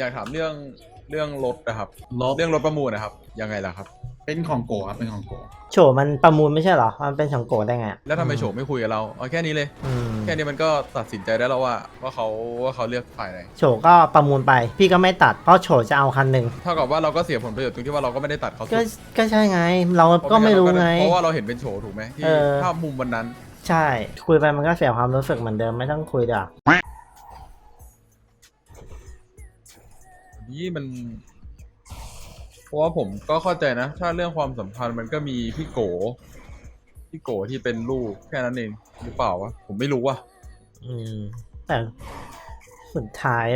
อยากถามเรื่องเรื่องรถนะครับลบเรื่องรถประมูลนะครับยังไงล่ะครับ เป็นของโกครับเป็นของโกโฉมันประมูลไม่ใช่เหรอ มันเป็นของโกได้ไงอะแล้วทำไมโฉมไม่คุยกับเราเอาแค่นี้เลย อืมแค่นี้มันก็ตัดสินใจได้แล้วว่าว่าเขาว่าเขาเลือกฝ่ายไหนโฉก็ประมูลไป พี่ก็ไม่ตัดเพราะโฉจะเอาคันหนึ่งเท่ากับว่าเราก็เสียผลประโยชน์ตรงที่ว่าเราก็ไม่ได้ตัดเขาสุก็ดก็ใช่ไง เราก็ไม่รู้ไง เพราะว่าเราเห็นเป็นโฉถูกไหมที่เออ ภาพมุมวันนั้น ใช่ คุยไปมันก็เสียความรู้สึกเหมือนเดิมไม่ต้องคุยเดี๋ยวา นี่มันเพราะว่าผมก็เข้าใจนะ ถ้าเรื่องความสัมพันธ์มันก็มีพี่โก พี่โกที่เป็นลูกแค่นั้นเองหรือเปล่าวะผมไม่รู้ว่ะอืม แต่สุดท้าย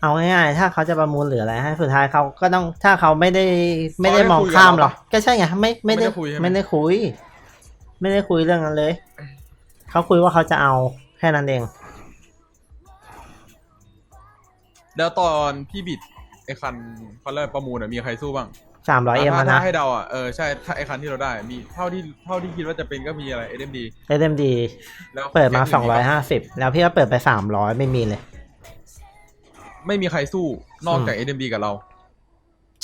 เอาง่ายๆ ถ้าเขาจะประมูลหรืออะไรให้สุดท้ายเขาก็ต้องถ้าเขาไม่ได้ไม่ได้มองข้ามหรอกก็ใช่ไงไม่ไม่ได้ไม่ได้คุยใช่ไหมไม่ได้คุยไม่ได้คุยเรื่องนั้นเลย เขาคุยว่าเขาจะเอาแค่นั้นเอง แล้วตอนพี่บิดไอ้คันเขาเรียกประมูลอะมีใครสู้บ้างสามร้อยเอ็มถ้านะถ้าให้เดาอะเออใช่ถ้าไอ้คันที่เราได้มีเท่าที่เท่าที่คิดว่าจะเป็นก็มีอะไร SMD เอ็มดีแล้วเปิดมาแก๊สองร้อยนห้าสิบแล้วพี่ก็เปิดไปสามร้อยไม่มีเลย ไม่มีใครสู้นอกจากอืม SMD กับเรา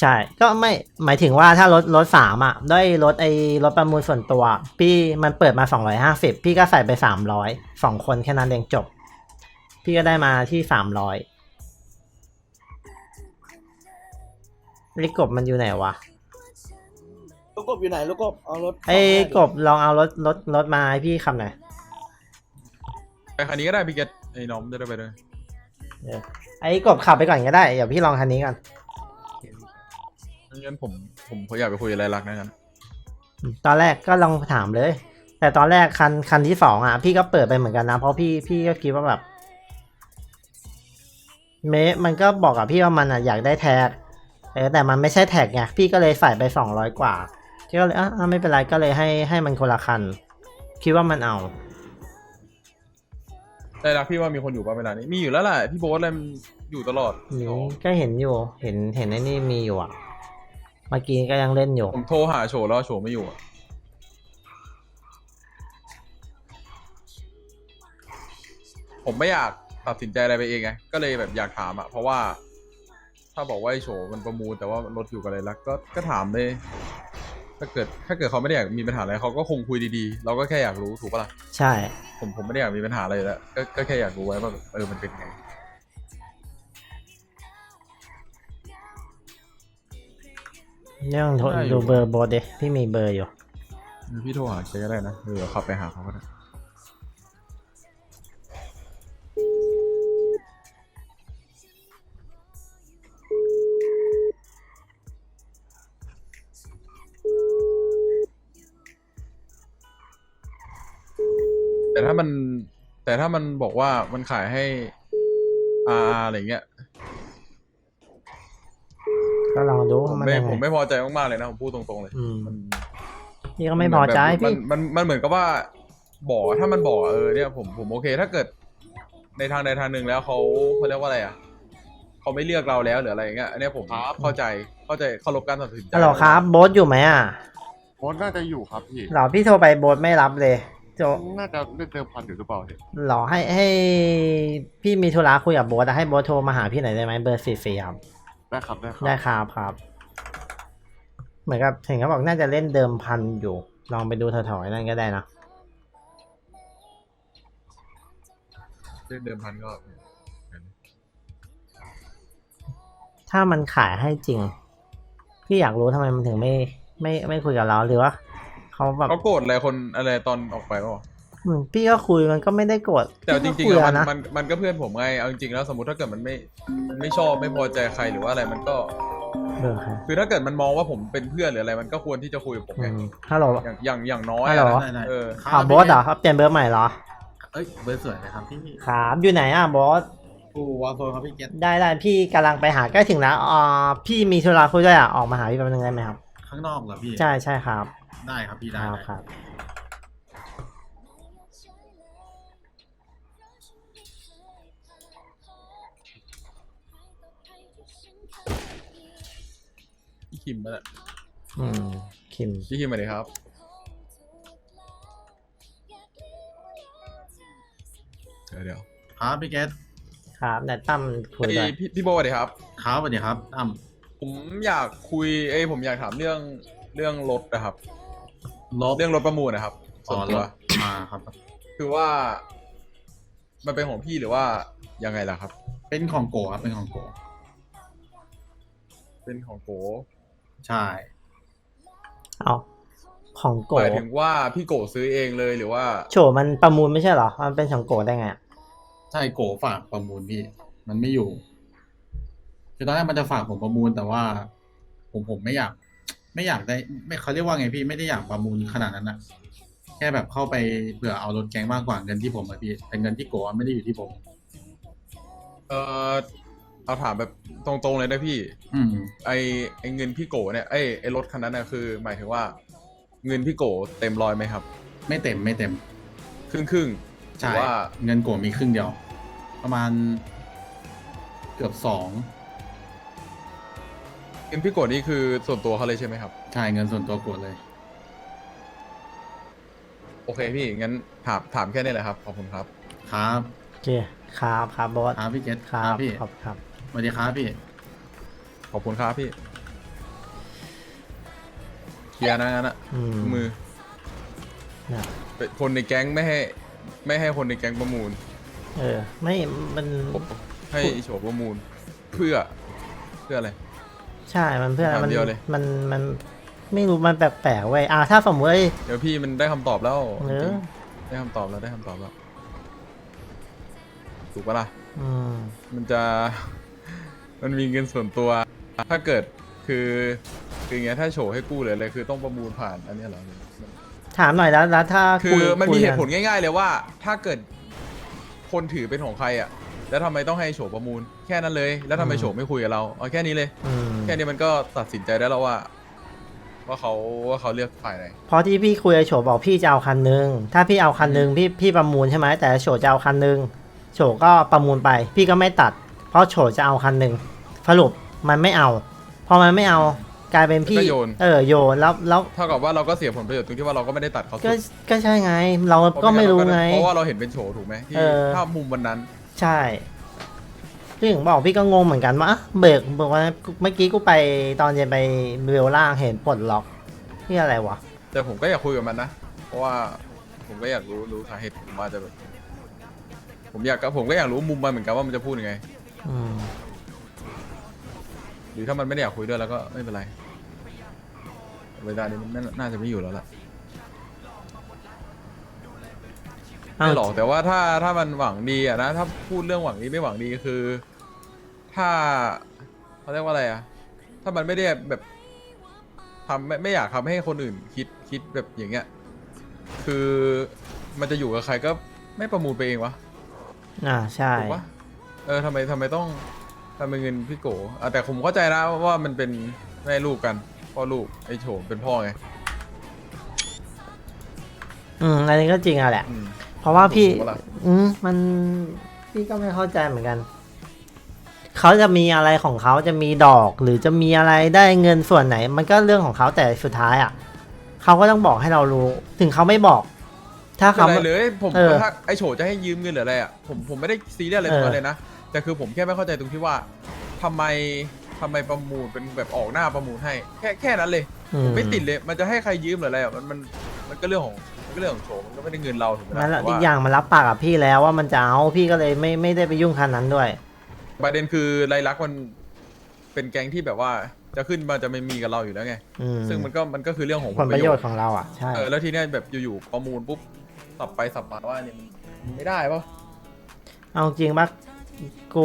ใช่ก็ไม่หมายถึงว่าถ้ารถรถสามอะด้วยรถไอ้รถประมูลส่วนตัว พี่มันเปิดมาสองร้อยห้าสิบพี่ก็ใส่ไปสามร้อยสองคนแค่นั้นเองจบ พี่ก็ได้มาที่สามร้อย ลิกบมันอยู่ไหนวะลูกกบอยู่ไหนลูกกบเอารถไอ้กบลองเอารถรถรถมาให้พี่ขับหน่อยไปคันนี้ก็ได้พี่เกตไอ้น้องจะได้ไปด้วยเออไอ้กบขับไปก่อนก็ได้เดี๋ยวพี่ลองคันนี้ก่อนงั้นผมผมผมอยากไปคุยอะไรรักนะงั้นตอนแรกก็ลองถามเลย แต่ตอนแรกคันคันที่สองอะ พี่ก็เปิดไปเหมือนกันนะ เพราะพี่พี่ก็คิดว่าแบบเมะมันก็บอกกับพี่ว่ามันอะอยากได้แท็ก เออแต่มันไม่ใช่แท็กไงพี่ก็เลยใส่ไปสองร้อยกว่าพี่ก็เลยอะอะไม่เป็นไรก็เลยให้ให้มันคนละคัน คิดว่ามันเอาได้รักพี่ว่ามีคนอยู่ป่ะเวลานี้มีอยู่แล้วแหละพี่โบ๊ทอะไรมันอยู่ตลอดนี่ก็เห็นอยู่ เห็นเห็นไอ้นี่มีอยู่อะ เมื่อกี้ก็ยังเล่นอยู่ ผมโทรหาโฉแล้วโฉไม่อยู่อะผมไม่อยากตัดสินใจอะไรไปเองไงก็เลยแบบอยากถามอะเพราะว่า ถ้าบอกว่าไอ้โฉมันประมูลแต่ว่ารถอยู่กับอะไรรักก็ก็ถามเลย ถ้าเกิดถ้าเกิดเขาไม่ได้อยากมีปัญหาอะไรเขาก็คงคุยดีๆ เราก็แค่อยากรู้ถูกปะล่ะใช่ ผมผมไม่ได้อยากมีปัญหาอะไรอยู่แล้วก็ก็แค่อยากรู้ไว้ว่าแบบเออมันเป็นไง เรื่องโทรได้อยู่ ดูเบอร์โบทเดพี่มีเบอร์อยู่ พี่โทรหาแกก็ได้นะเออขับไปหาเขาก็ได้ มัน แต่ถ้ามันบอกว่ามันขายให้อาอะไรเงี้ยก็ลองดูผมว่ามันไม่ยังไง ผมไม่พอใจมากๆเลยนะผมพูดตรงๆเลยอืม มัน พี่ก็ไม่พอใจมันพี่ มันมันมันเหมือนกับว่าบอกถ้ามันบอกเออเนี่ยผมผมโอเคถ้าเกิด ในทางใดทางหนึ่งแล้วเขาเขาเรียกว่าอะไรอะเขาไม่เลือกเราแล้วหรืออะไรอย่างเงี้ยอันเนี้ยผมเข้าใจเข้าใจเคารพการตัดสินใจฮัลโหลครับโบทอยู่ไหมอะโค้ดน่าจะอยู่ครับพี่หรอพี่โทรไปโบทไม่รับเลย โจน่าจะเล่นเติมพันอยู่หรือเปล่าเนี่ยหรอให้ให้ พี่มีธุระคุยกับโบทอะให้โบทโทรมาหาพี่หน่อยได้ไหมเบอร์สี่สี่ครับได้ครับได้ครับได้ครับครับ เหมือนกับเห็นเขาบอกน่าจะเล่นเดิมพันอยู่ ลองไปดูถอยๆนั่นก็ได้นะเรื่องเดิมพันก็ถ้ามันขายให้จริง พี่อยากรู้ทำไมมันถึงไม่ ไม่ไม่คุยกับเราหรือว่า เขาแบบเขาโกรธอะไรคนอะไรตอนออกไปวะอืมพี่ก็คุยมันก็ไม่ได้โกรธแต่จพี่ริงก็ๆคุยอะมันนะมันมันก็เพื่อนผมไงเอาจริงๆแล้วสมมติถ้าเกิดมันไม่มันไม่ชอบไม่พอใจใครหรือว่าอะไรมันก็เออครับคือถ้าเกิดมันมองว่าผมเป็นเพื่อนหรืออะไรมันก็ควรที่จะคุยกับผมอืไงมฮัลโหล อย่างอย่างอย่างน้อยฮัลโหลอะได้นะได้เอออ่าโบสเหรอครับเปลี่ยนเบอร์ใหม่เหรอเอ้ยเบอร์สวยนะครับพี่ครับอยู่ไหนอะบอสกูวอลโซนครับพี่เกตได้ได้พี่กำลังไปหาใกล้ถึงแล้วอ่าพี่มีธุระคุยด้วยอะออกมาหาพี่แป๊บนึงได้ไหมครับ ข้างนอกเหรอพี่ ใช่ใช่ครับ ได้ครับพี่คได้รับได้ครับ พี่คิมมาแหละอืมคิมพี่คิมมาเลยครับ เดี๋ยวเดี๋ยวครับพี่เกตครับแต่ตั้มคุยพี่ด้วยพี่พี่โบสวัสดีครับ ครับสวัสดีครับตั้ม ผมอยากคุยเอ้ยผมอยากถามเรื่องเรื่องรถนะครับ ลบเรื่องรถประมูลนะครับอ๋ส่อวนลตัวบมาครับ คือว่า มันเป็นของพี่หรือว่ายังไงล่ะครับ เป็นของโกครับ เป็นของโก เป็นของโกใช่ เอาของโกหมายถึงว่าพี่โกซื้อเองเลยหรือว่า โฉมันประมูลไม่ใช่เหรอ มันเป็นของโกได้ไงอะใช่โกฝากประมูลพี่ มันไม่อยู่ คือตอนแรกมันจะฝากผมประมูลแต่ว่า ผมผมไม่อยาก ไม่อยากได้ ไม่เขาเรียกว่าไงพี่ไม่ได้อยากประมูลขนาดนั้นอะแค่แบบเข้าไปเผื่อเอารถแกงมากกว่าเงินที่ผมอะพี่แต่เงินที่โกะไม่ได้อยู่ที่ผม เออเอาถามแบบตรงๆเลยนะพี่ อืม ไอไอเงินพี่โกเนี่ยไอไอรถคันนั้นน่ะคือ หมายถึงว่า เงินพี่โกเต็มร้อยไหมครับ ไม่เต็มไม่เต็มครึ่งครึ่งๆหรืใช่อว่า เงินโกะมีครึ่งเดียว ประมาณเกือบสอง เงินพี่โกนี่คือส่วนตัวเขาเลยใช่ไหมครับ ใช่เงินส่วนตัวโกะเลย โอเคพี่งั้นถามถามแค่นี้แหละครับขอบคุณครับ ครับโอเคครับครับบอสครับพี่เกตครับพี่ขอบครับ สวัสดีครับพี่ ขอบคุณครับพี่เคลียร์นะงั้นอะอืมมือนะเป็นคนในแก๊งไม่ให้ ไม่ให้คนในแก๊งประมูล เออ ไม่ มันผมให้อิโฉประมูล เพื่อเพื่ออะไร ใช่ มันเพื่อถามมันเดียวเลย มันมันไม่รู้มันแปลกๆเว้ยอ่าถ้าสมมติไอ้เดี๋ยวพี่มันได้คำตอบแล้วเอจริองๆได้คำตอบแล้วได้คำตอบแล้วถูกปะล่ะ อืมมันจะ มันมีเงินส่วนตัว ถ้าเกิดคือคืออย่างเงี้ยถ้าโฉให้กู้หรืออะไรคือต้องประมูลผ่านอันเนี้ยเหรอถามหน่อยแล้วแล้วถ้าคืคุอยมันมีคุยเหกัตุผลง่าย ๆ เลยว่า ถ้าเกิดคนถือเป็นของใครอะ แล้วทำไมต้องให้โฉประมูล แค่นั้นเลย แล้วทำไมโฉไม่คุยกับเราเอาแค่นี้เลย อืมแค่นี้มันก็ตัดสินใจได้แล้วว่า ว่าเขาว่าเขาเลือกฝ่ายไหน เพราะที่พี่คุยกับโฉบอกพี่จะเอาคันนึง ถ้าพี่เอาคันนึงพี่พี่ประมูลใช่ไหมแต่โฉจะเอาคันนึงโฉก็ประมูลไป พี่ก็ไม่ตัด เพราะโฉจะเอาคันนึงสรุปมันไม่เอา พอมันไม่เอากลายเป็นพี่ก็โยน เออโยนแล้วแล้วเท่ากับว่าเราก็เสียผลประโยชน์ตรงที่ว่าเราก็ไม่ได้ตัดเขาก็สุดก็ใช่ไง เราก็ไม่รู้ไง เพราะว่าเราเห็นเป็นโฉถูกไหมที่เออ ถ้ามุมวันนั้น ใช่พี่ถึงบอกพี่ก็งงเหมือนกันว่าอะเบิกบอกว่าเมื่อกี้กูไปตอนเย็นไปเบลล่างเห็นปลดล็อกนี่อะไรวะ แต่ผมก็อยากคุยกับมันนะ เพราะว่าผมก็อยากรู้รู้สาเหตุผมว่าจะแบบ ผมอยากผมก็อยากรู้มุมมันเหมือนกันว่ามันจะพูดยังไง อืม หรือถ้ามันไม่ได้อยากคุยด้วยแล้วก็ไม่เป็นไรเวลานี้มันน่าน่าจะไม่อยู่แล้วล่ะ ไม่หรอกแต่ว่าถ้าถ้ามันหวังดีอะนะ ถ้าพูดเรื่องหวังดีไม่หวังดีคือ ถ้าเขาเรียกว่าอะไรอะถ้ามันไม่ได้แบบทำไม่ไม่อยากทำให้คนอื่นคิดคิดแบบอย่างเงี้ย คือมันจะอยู่กับใครก็ไม่ประมูลไปเองวะอ่าใช่ ถูกปะเออทำไมทำไมต้องทำเป็นเงินพี่โกอะแต่ผมเข้าใจนะว่ามันเป็นแม่ลูกกันพ่อลูกไอ้โฉมเป็นพ่อไงอืมอันนี้ก็จริงอะแหละ อืมเพ ราะว่าพี่ ถูกปะล่ะ อืมมันพี่ก็ไม่เข้าใจเหมือนกัน เขาจะมีอะไรของเขาจะมีดอก หรือจะมีอะไรได้เงินส่วนไหน มันก็เรื่องของเขาแต่สุดท้ายอะเขาก็ต้องบอกให้เรารู้ ถึงเขาไม่บอก ถ้าไม่เขา เป็นไรเลยผมเออถ้าไอ้โฉจะให้ยืมเงินหรืออะไรอะผมผมไม่ได้ซีเรียสอะไรตรงนั้นเออ เลยนะแต่คือผมแค่ไม่เข้าใจตรงที่ว่าทำไมทำไมประมูลเป็นแบบออกหน้าประมูลให้ แค่แค่นั้นเลย อืผมไม่ติดเลยมันจะให้ใครยืมหรืออะไรอะมันมัน มันก็เรื่องของมันก็เรื่องของโฉมันก็ไม่ได้เงินเราถูกไหมมันล่ะแต่อีว่ากอย่างมันรับปากกับพี่แล้วว่ามันจะเอาพี่ก็เลยไม่ไม่ได้ไปยุ่งคันนั้นด้วย ประเด็นคือไรลักษณ์มันเป็นแก๊งที่แบบว่าจะขึ้นมาจะไม่มีกับเราอยู่แล้วไง อืมซึ่งมันก็มันก็คือเรื่องของผลประโยชน์ของเราอะใช่เออแล้วทีเนี้ยแบบอยู่ๆประมูลปุ๊บสับไปสับมาว่าเนี่ยมันไม่ได้ปะเอาจริงปะกู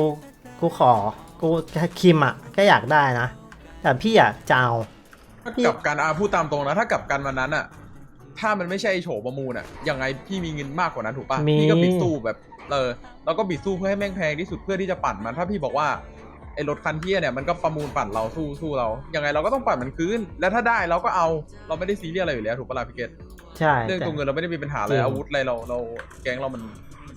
กูขอ กูคิมอะก็อยากได้นะแต่พี่อยากจะเอา ถ้ากลับกันอาพูดตามตรงนะ ถ้ากลับกันวันนั้นอะ ถ้ามันไม่ใช่ไอ้โฉประมูลอะยังไงพี่มีเงินมากกว่านั้นถูกปะมี พี่ก็บิดสู้แบบเออเราก็บิดสู้เพื่อให้แม่งแพงที่สุดเพื่อที่จะปั่นมันถ้าพี่บอกว่าไอ้รถคันเทียเนี่ยมันก็ประมูลปั่นเราสู้สู้เรายังไงเราก็ต้องปั่นมันคืนแล้วถ้าได้เราก็เอาเราไม่ได้ซีเรียสอะไรอยู่แล้วถูกปะล่ะพี่เกตใช่เรื่องแต่ตัวเงินเราไม่ได้มีปัญหาอะไรจริงอาวุธอะไรเราเราแก๊งเรามัน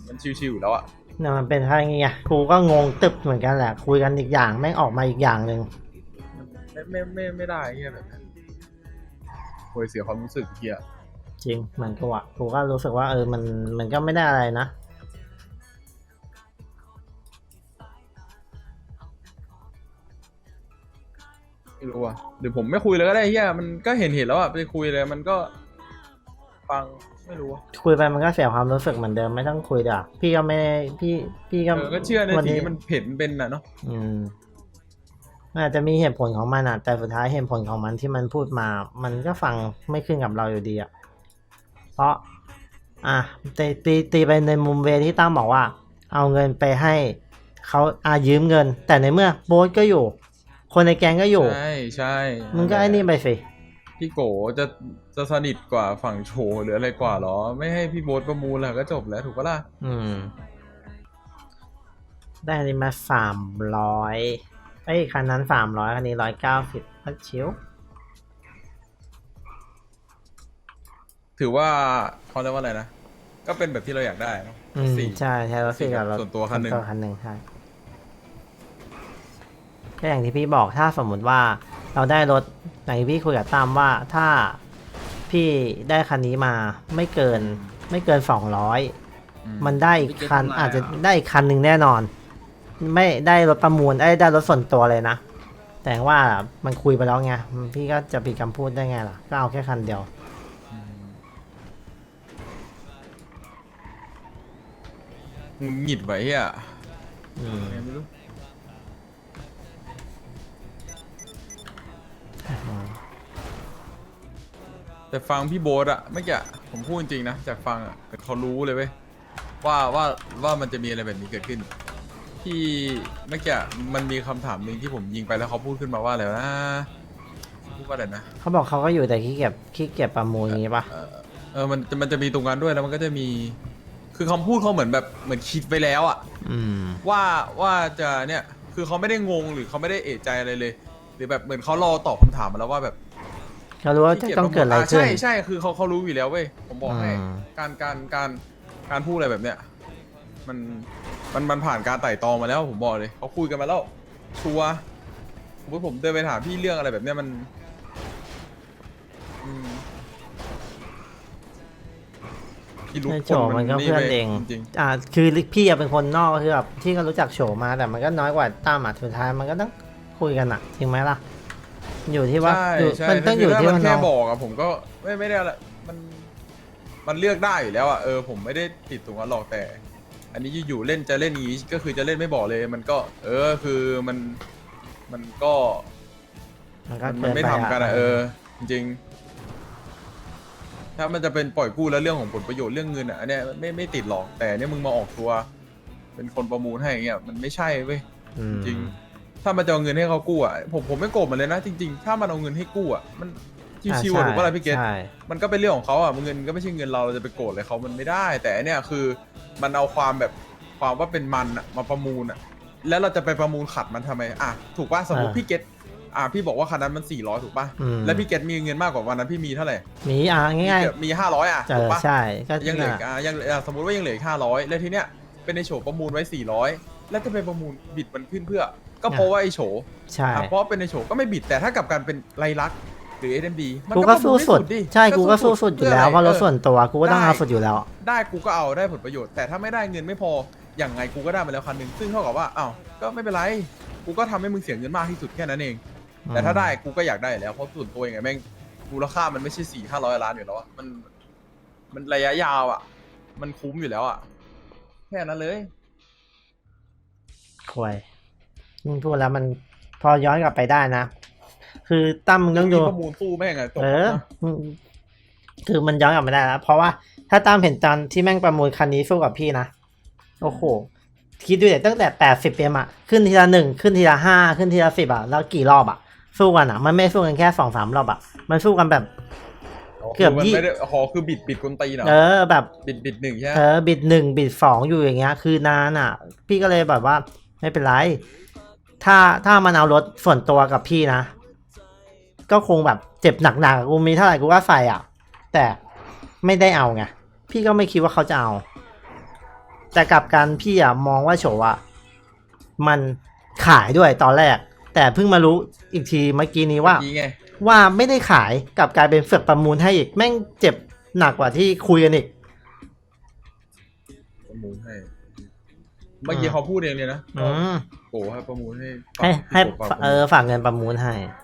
มันชิวๆอยู่แล้วอะเนี่ยมันเป็นท่างี้ไงกูก็งงตึบเหมือนกันแหละ คุยกันอีกอย่างแม่งออกมาอีกอย่างหนึ่งไม่ไม่ไม่ไม่ได้เฮียแบบนั้นโวยเสียความรู้สึกเฮีย จริงเหมือนก็วะกูก็รู้สึกว่าเออมันมันก็ไม่ได้อะไรนะ ไม่รู้อะเดี๋ยวผมไม่คุยเลยก็ได้เฮียมันก็เห็นเห็นแล้วอะไปคุยเลยมันก็ฟังไม่รู้อะคุยไปมันก็เสียความรู้สึกเหมือนเดิมไม่ต้องคุยเด้อพี่ก็ไม่พี่พี่ก็ก็เชื่อในสิ่งที่มันเห็นเป็นน่ะเนาะอืมอาจจะมีเหตุผลของมันอะแต่สุดท้ายเหตุผลของมันที่มันพูดมา มันก็ฟังไม่ขึ้นกับเราอยู่ดีอะ เพราะอะตีตีตีไปในมุมเวที่ตั้มบอกว่า เอาเงินไปให้เขาอายืมเงิน แต่ในเมื่อโบ๊ทก็อยู่ คนในแก๊งก็อยู่ใช่ใช่มึงก็ไอ้นี่ไปสิพี่โกจะจะสนิทกว่าฝั่งโชว์หรืออะไรกว่าเหรอ ไม่ให้พี่โบ๊ทประมูลแล้วก็จบแล้วถูกปะล่ะอืม ได้อันนี้มาสามร้อยไอ้ยคันนั้นสามร้อยคันนี้ร้อยเก้าสิบพัดชิว ถือว่าเขาเรียกว่าอะไรนะ ก็เป็นแบบที่เราอยากได้เนอะอืมสี่ ใช่ใช่รถสี่กับรถส่วนตัวคันหนึ่ง ส่วคันหนึ่งใช่ก็อย่างที่พี่บอกถ้าสมมุติว่าเราได้รถอย่างที่พี่คุยกับตามว่าถ้าพี่ได้คันนี้มาไม่เกินไม่เกินสองร้อยอืมันได้อีกคันพี่เกตทำลายอาจจะอะได้อีกคันหนึ่งแน่นอน ไม่ได้รถประมูลได้ได้รถส่วนตัวเลยนะ แต่ว่ามันคุยไปแล้วไงพี่ก็จะปิดคำพูดได้ไงล่ะ ก็เอาแค่คันเดียว หงุดหงิดไว้เฮียอืมไงไม่รู้แต่ฟังพี่โบ๊ทอะเมื่อกี้อะผมพูดจริงๆนะจากฟังอะเขารู้เลยเว้ยว่าว่าว่ามันจะมีอะไรแบบนี้เกิดขึ้น ที่เมื่อกี้อะมันมีคำถามหนึ่งที่ผมยิงไปแล้วเขาพูดขึ้นมาว่าอะไรวะนะพูดว่าอะไรนะ เขาบอกเขาก็อยู่แต่ขี้เกียจขี้เกียจประมูลอย่างนี้ปะเออเออมันจะมันจะมีตรงนั้นด้วยแล้วมันก็จะมี คือคำพูดเขาเหมือนแบบเหมือนคิดไปแล้วอะอืม ว่าว่าจะเนี่ยคือเขาไม่ได้งงหรือเขาไม่ได้เอะใจอะไรเลย หรือแบบเหมือนเขารอตอบคำถามมาแล้วว่าแบบเขารู้ว่าจะต้องเกิดอะไรขึ้น ใช่ใช่คือเขาเขารู้อยู่แล้วเว้ยผมบอกให้อืมการการการการพูดอะไรแบบเนี้ยมันมันมันผ่านการไต่ตองมาแล้วผมบอกเลยเขาคุยกันมาแล้วชัวร์สมมติผมเดินไปถามพี่เรื่องอะไรแบบเนี้ยมัน พี่รู้ไอ้คโฉมันก็ว้ยเพื่อนเองจริงอ่าคือพี่อะเป็นคนนอกคือแบบที่ก็รู้จักโฉมาแต่มันก็น้อยกว่าตั้มอะสุดท้ายมันก็ต้องคุยกันอะจริงไหมล่ะ อยู่ที่ๆว่าใช่อยู่ใช่มันต้องอยู่คืที่ถ้าว่ามันแค่น้องบอกอะผมก็ไม่ไม่ได้อะไรมันมันเลือกได้อยู่แล้วอะเออผมไม่ได้ติดตรงนั้นหรอกแต่ อันนี้อยู่ๆเล่นจะเล่นอย่างงี้ก็คือจะเล่นไม่บอกเลย มันก็ เออคือมันมันก็ มันก็มันเกินไม่ไปทำกันอะเออ จริงๆ ถ้ามันจะเป็นปล่อยกู้แล้วเรื่องของผลประโยชน์เรื่องเงินอะอันเนี้ยไม่ไม่ติดหรอกแต่เนี่ยมึงมาออกตัว เป็นคนประมูลให้อย่างเงี้ยมันไม่ใช่เว้ย อืมจริง ถ้ามันจะเอาเงินให้เขากู้อะผมผมไม่โกรธมันเลยนะจริง ๆ ถ้ามันเอาเงินให้กู้อะมันชิวๆอ่าอะถูกปะล่ะพี่เกต ใช่ มันก็เป็นเรื่องของเขาอะเงินก็ไม่ใช่เงินเราเราจะไปโกรธอะไรเขามันไม่ได้ แต่อันเนี่ยคือมันเอาความแบบความว่าเป็นมันอะมาประมูลอะแล้วเราจะไปประมูลขัดมันทำไมอะถูกป่ะสมมติพี่เกต อะพี่บอกว่าคันนั้นมัน400ถูกป่ะอืม แล้วพี่เกตมีเงินมากกว่าวันนั้นพี่มีเท่าไหร่มีอะง่ายพี่เกตมี500อะๆเจถูอกป่ะใช่ก็ยังเหลือน่ะอะยังอะสมมติว่ายังเหลืออีกห้าร้อยแล้วทีเนี้ยเป็นไอโฉประมูลไว้สี่ร้อยแล้วจะไปประมูลบิดมันขึ้นเพื่อ ก็เพราะว่าไอโฉใช่ อะเพราะเป็นไอโฉก็ไม่บิดแต่ถ้ากลับกันเป็นไรลักษณ์หรือ SMD มันกูก็ประมูสู้ลให้สุดดิใช่กูก็สู้สุดอยู่แล้วเพราะรถออส่วนตัวกูก็ต้องได้เอาสุดอยู่แล้ว ได้กูก็เอาได้ผลประโยชน์แต่ถ้าไม่ได้เงินไม่พออย่างไงกูก็ได้มาแล้วคันหนึ่งซึ่งเท่ากับว่าอ้าวก็ไม่เป็นไรกูก็ทำให้มึงเสียเงินมากที่สุดแค่นั้นเอง แต่ถ้าได้กูก็อยากได้อยู่แล้วเพราะส่วนตัวเองไงแม่งมูลค่ามันไม่ใช่สี่ห้าร้อยล้านอยู่แล้วอะมันมันระยะยาวอะมันคุ้มอยู่แล้วอะแค่นั้นเลย ควยมึงพูดแล้วมันพอย้อนกลับไปได้นะ คือตั้มมึงต้องดูประมูลสู้แม่งอะจบเออนะมึงคือมันย้อนกลับมาได้แล้ว เพราะว่าถ้าตามเห็นตอนที่แม่งประมูลคันนี้สู้กับพี่นะ โอ้โห คิดดูเด็ตั้งแต่แปดสิบเอ็มอะขึ้นทีละหนึ่งขึ้นทีละห้าขึ้นทีละสิบอะแล้วกี่รอบอะ สู้กันอะมันไม่สู้กันแค่สองสามรอบอะมันสู้กันแบบ เกือบคืมันยี่ไม่ได้ขอคือบิดบิดกลตีนเหรอเออแบบ บิดบิดหนึ่งใช่ไหมเออบิดหนึ่งบิดสองอยู่อย่างเงี้ย คือนานอะ พี่ก็เลยแบบว่า ไม่เป็นไร ถ้าถ้ามันเอารถส่วนตัวกับพี่นะ ก็คงแบบเจ็บหนักๆกูมีเท่าไหร่กูก็ใส่อะ แต่ไม่ได้เอาไงพี่ก็ไม่คิดว่าเขาจะเอา แต่กลับกันพี่อะมองว่าโฉอะมันขายด้วยตอนแรก แต่เพิ่งมารู้อีกทีเมื่อกี้นี้ว่าเมื่อกี้ไงว่าไม่ได้ขายกลับกลายเป็นเสือกประมูลให้อีกแม่งเจ็บหนักกว่าที่คุยกันอีก ประมูลให้เมื่อกี้เขาพูดเองเลยนะอืมโอ้ให้ประมูลให้ให้ให้ฝากเออฝากเงินประมูลให้เ